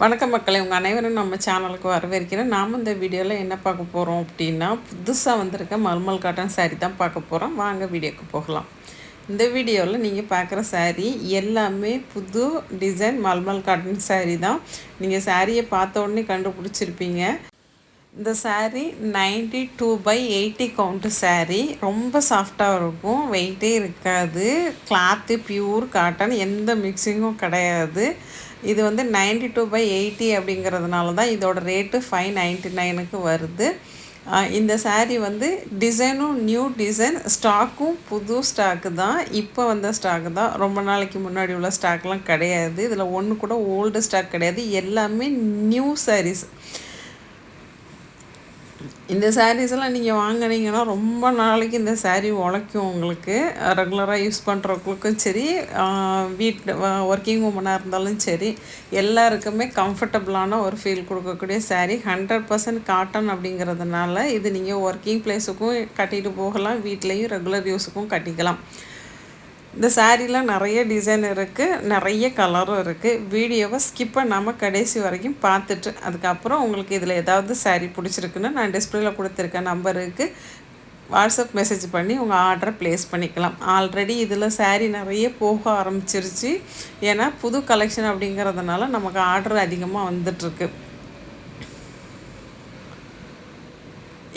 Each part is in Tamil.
வணக்கம் மக்களை உங்கள் அனைவரும் நம்ம சேனலுக்கு வரவேற்கிறேன். நாம் இந்த வீடியோவில் என்ன பார்க்க போகிறோம் அப்படின்னா புதுசாக வந்திருக்க மல்மல் காட்டன் சாரீ தான் பார்க்க போகிறோம் வாங்க வீடியோக்கு போகலாம். இந்த வீடியோவில் நீங்கள் பார்க்குற சாரீ எல்லாமே புது டிசைன் மல்மல் காட்டன் சாரீ தான். நீங்கள் சாரியை பார்த்த உடனே கண்டுபிடிச்சிருப்பீங்க. இந்த sari ninety two by eighty count sari ரொம்ப சாஃப்டாக இருக்கும். வெயிட்டே இருக்காது. கிளாத்து பியூர் காட்டன் எந்த மிக்சிங்கும் கிடையாது. இது வந்து 92 டூ பை எயிட்டி அப்படிங்கிறதுனால தான் இதோட ரேட்டு ஃபைவ் நைன்ட்டி நைனுக்கு வருது. இந்த சாரீ வந்து டிசைனும் நியூ டிசைன் ஸ்டாக்கும் புது ஸ்டாக்கு தான். இப்போ வந்த ஸ்டாக்கு தான். ரொம்ப நாளைக்கு முன்னாடி உள்ள ஸ்டாக்லாம் கிடையாது. இதில் ஒன்று கூட ஓல்டு ஸ்டாக் கிடையாது. எல்லாமே நியூ சாரீஸ் இந்த sarees எல்லாம் நீங்கள் வாங்கினீங்கன்னா ரொம்ப நாளைக்கு இந்த சாரீ உழைக்கும் உங்களுக்கு. ரெகுலராக யூஸ் பண்ணுறவங்களுக்கும் சரி வீட்டு ஒர்க்கிங் உமனாக இருந்தாலும் சரி எல்லாருக்குமே கம்ஃபர்டபுளான ஒரு ஃபீல் கொடுக்கக்கூடிய சாரீ ஹண்ட்ரட் பர்சன்ட் காட்டன் அப்படிங்கிறதுனால இது நீங்கள் ஒர்க்கிங் பிளேஸுக்கும் கட்டிட்டு போகலாம் வீட்லேயும் ரெகுலர் யூஸுக்கும் கட்டிக்கலாம். இந்த சாரீலாம் நிறைய டிசைன் இருக்குது நிறைய கலரும் இருக்குது வீடியோவை ஸ்கிப் பண்ணாமல் கடைசி வரைக்கும் பார்த்துட்டு அதுக்கப்புறம் உங்களுக்கு இதில் ஏதாவது சாரீ பிடிச்சிருக்குன்னு நான் டிஸ்பிளேல கொடுத்துருக்க நம்பருக்கு வாட்ஸ்அப் மெசேஜ் பண்ணி உங்கள் ஆர்டரை ப்ளேஸ் பண்ணிக்கலாம். ஆல்ரெடி இதில் சாரீ நிறைய போக ஆரம்பிச்சிருச்சு. ஏன்னா புது கலெக்ஷன் அப்படிங்கிறதுனால நமக்கு ஆர்டர் அதிகமாக வந்துட்டுருக்கு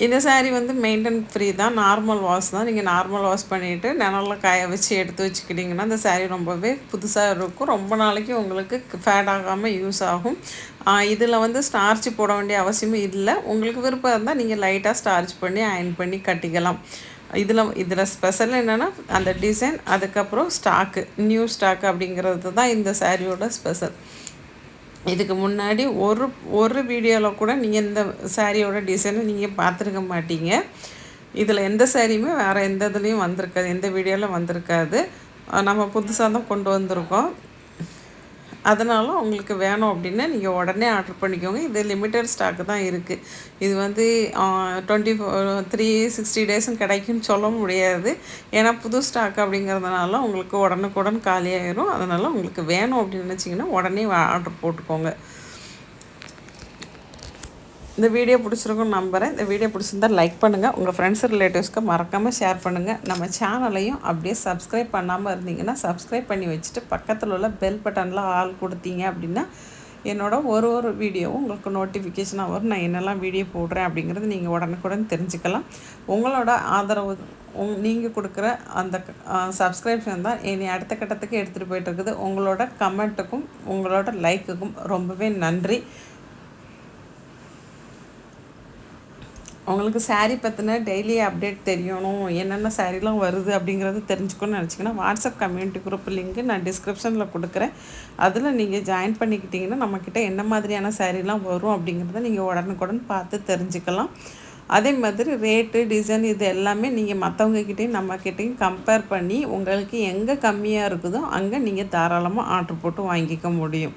இந்த saree வந்து மெயின்டைன் ஃப்ரீ தான். நார்மல் வாஷ் தான். நீங்கள் நார்மல் வாஷ் பண்ணிவிட்டு நிழலில் காய வச்சு எடுத்து வச்சுக்கிட்டிங்கன்னா இந்த சாரீ ரொம்பவே புதுசாக இருக்கும். ரொம்ப நாளைக்கு உங்களுக்கு ஃபேட் ஆகாமல் யூஸ் ஆகும். இதில் வந்து ஸ்டார்ச் போட வேண்டிய அவசியமும் இல்லை. உங்களுக்கு விருப்பம் இருந்தால் நீங்கள் லைட்டாக ஸ்டார்ச் பண்ணி அயன் பண்ணி கட்டிக்கலாம். இதில் இதில் ஸ்பெஷல் என்னென்னா அந்த டிசைன் அதுக்கப்புறம் ஸ்டாக்கு நியூ ஸ்டாக் அப்படிங்கிறது தான் இந்த சாரியோட ஸ்பெஷல் இதுக்கு முன்னாடி ஒரு ஒரு வீடியோவில் கூட நீங்கள் இந்த சாரியோட டிசைனை நீங்கள் பார்த்துருக்க மாட்டீங்க. இதில் எந்த சாரியுமே வேறு எந்த இதுலேயும் வந்திருக்காது எந்த வீடியோவில் வந்திருக்காது. நம்ம புதுசாக தான் கொண்டு வந்திருக்கோம். அதனால உங்களுக்கு வேணும் அப்படின்னா நீங்கள் உடனே ஆர்டர் பண்ணிக்கோங்க. இது லிமிட்டட் ஸ்டாக்கு தான் இருக்குது இது வந்து டுவெண்ட்டி த்ரீ சிக்ஸ்டி டேஸும் கிடைக்கும்னு சொல்ல முடியாது. ஏன்னா புது ஸ்டாக் அப்படிங்கிறதுனால உங்களுக்கு உடனுக்குடன் காலியாயிரும் அதனால் உங்களுக்கு வேணும் அப்படின்னு நினச்சிங்கன்னா உடனே ஆர்டர் போட்டுக்கோங்க. இந்த வீடியோ பிடிச்சிருக்குன்னு நம்புகிறேன் இந்த வீடியோ பிடிச்சிருந்தா லைக் பண்ணுங்கள் உங்கள் ஃப்ரெண்ட்ஸ் ரிலேட்டிவ்ஸ்க்கு மறக்காமல் ஷேர் பண்ணுங்கள் நம்ம சேனலையும் அப்படியே சப்ஸ்கிரைப் பண்ணாமல் இருந்தீங்கன்னா சப்ஸ்கிரைப் பண்ணி வச்சுட்டு பக்கத்தில் உள்ள பெல் பட்டனில் ஆள் கொடுத்தீங்க அப்படின்னா என்னோட ஒரு ஒரு வீடியோவும் உங்களுக்கு நோட்டிஃபிகேஷனாக வரும். நான் என்னெல்லாம் வீடியோ போடுறேன் அப்படிங்கிறது நீங்கள் உடனுக்குடன் தெரிஞ்சுக்கலாம். உங்களோட ஆதரவு உங் நீங்கள் கொடுக்குற அந்த சப்ஸ்கிரிப்ஷன் தான் என்னை அடுத்த கட்டத்துக்கு எடுத்துகிட்டு போயிட்டுருக்குது உங்களோட கமெண்ட்டுக்கும் உங்களோட லைக்குக்கும் ரொம்பவே நன்றி. உங்களுக்கு சாரீ பற்றின டெய்லி அப்டேட் தெரியணும். என்னென்ன சாரீலாம் வருது அப்படிங்கிறது தெரிஞ்சுக்கணும்னு நினச்சிங்கன்னா வாட்ஸ்அப் கம்யூனிட்டி குரூப் லிங்க்கு நான் டிஸ்கிரிப்ஷனில் கொடுக்குறேன். அதில் நீங்கள் ஜாயின் பண்ணிக்கிட்டிங்கன்னா நம்மக்கிட்ட என்ன மாதிரியான சாரீலாம் வரும் அப்படிங்கிறத நீங்கள் உடனுக்குடன் பார்த்து தெரிஞ்சுக்கலாம். அதே மாதிரி ரேட்டு டிசைன் இது எல்லாமே நீங்கள் மற்றவங்கக்கிட்டேயும் நம்மக்கிட்டேயும் கம்பேர் பண்ணி உங்களுக்கு எங்கே கம்மியாக இருக்குதோ அங்கே நீங்கள் தாராளமாக ஆர்டர் போட்டு வாங்கிக்க முடியும்.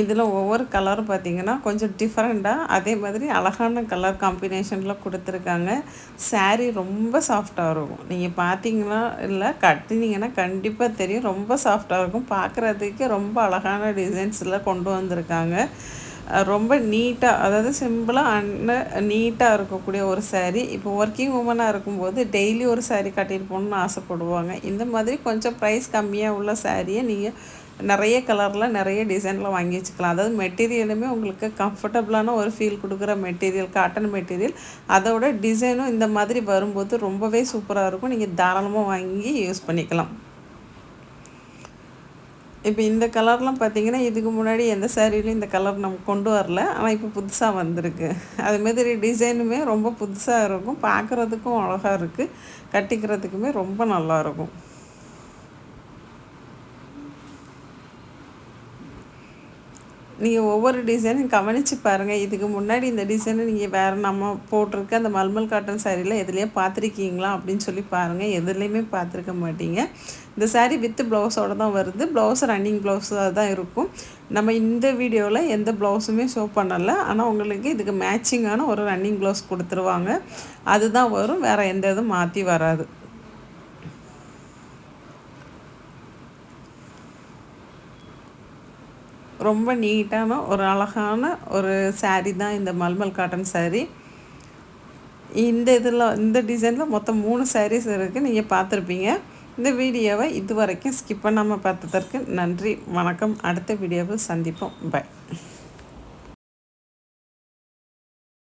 இதில் ஒவ்வொரு கலரும் பார்த்தீங்கன்னா கொஞ்சம் டிஃப்ரெண்ட்டாக அதே மாதிரி அழகான கலர் காம்பினேஷனில் கொடுத்துருக்காங்க. சாரீ ரொம்ப சாஃப்டாக இருக்கும். நீங்கள் பார்த்தீங்கன்னா இல்லை கட்டினீங்கன்னா கண்டிப்பாக தெரியும். ரொம்ப சாஃப்டாக இருக்கும். பார்க்குறதுக்கே ரொம்ப அழகான டிசைன்ஸில் கொண்டு வந்திருக்காங்க. ரொம்ப நீட்டாக அதாவது சிம்பிளாக அண்ட் நீட்டாக இருக்கக்கூடிய ஒரு சாரீ இப்போ ஒர்க்கிங் உமனாக இருக்கும்போது டெய்லி ஒரு சாரீ கட்டிட்டு போகணுன்னு ஆசைப்படுவாங்க. இந்த மாதிரி கொஞ்சம் ப்ரைஸ் கம்மியாக உள்ள சாரியை நீங்கள் நிறைய கலரில் நிறைய டிசைனில் வாங்கி வச்சுக்கலாம். அதாவது மெட்டீரியலுமே உங்களுக்கு கம்ஃபர்டபுளான ஒரு ஃபீல் கொடுக்குற மெட்டீரியல் காட்டன் மெட்டீரியல் அதோட டிசைனும் இந்த மாதிரி வரும்போது ரொம்பவே சூப்பராக இருக்கும். நீங்கள் தாராளமாக வாங்கி யூஸ் பண்ணிக்கலாம். இப்போ இந்த கலர்லாம் பார்த்தீங்கன்னா இதுக்கு முன்னாடி எந்த சேரீலையும் இந்த கலர் நம்ம கொண்டு வரல. ஆனால் இப்போ புதுசாக வந்திருக்கு. அதுமாதிரி டிசைனுமே ரொம்ப புதுசாக இருக்கும். பார்க்குறதுக்கும் அழகாக இருக்குது கட்டிக்கிறதுக்குமே ரொம்ப நல்லா நீங்கள் ஒவ்வொரு டிசைனும் கவனித்து பாருங்கள் இதுக்கு முன்னாடி இந்த டிசைனை நீங்கள் வேறு நம்ம போட்டிருக்க அந்த மல்மல் காட்டன் சாரியில் எதுலேயே பார்த்துருக்கீங்களா அப்படின்னு சொல்லி பாருங்கள் எதுலேயுமே பார்த்துருக்க மாட்டீங்க. இந்த சாரீ வித்து ப்ளவுஸோடு தான் வருது. ப்ளவுஸ் ரன்னிங் ப்ளவுஸாக தான் இருக்கும். நம்ம இந்த வீடியோவில் எந்த ப்ளவுஸுமே ஷோ பண்ணலை. ஆனால் உங்களுக்கு இதுக்கு மேட்சிங்கான ஒரு ரன்னிங் ப்ளவுஸ் கொடுத்துருவாங்க. அதுதான் வரும். வேறு எந்த இதுவும் மாற்றி வராது. ரொம்ப நீட்டான ஒரு அழகான ஒரு சாரீ தான் இந்த மல்மல் காட்டன் சாரீ இந்த இதில் இந்த டிசைனில் மொத்தம் மூணு சாரீஸ் இருக்குது நீங்கள் பார்த்துருப்பீங்க. இந்த வீடியோவை இது வரைக்கும் ஸ்கிப் பண்ணாமல் பார்த்ததற்கு நன்றி. வணக்கம். அடுத்த வீடியோவில் சந்திப்போம். பை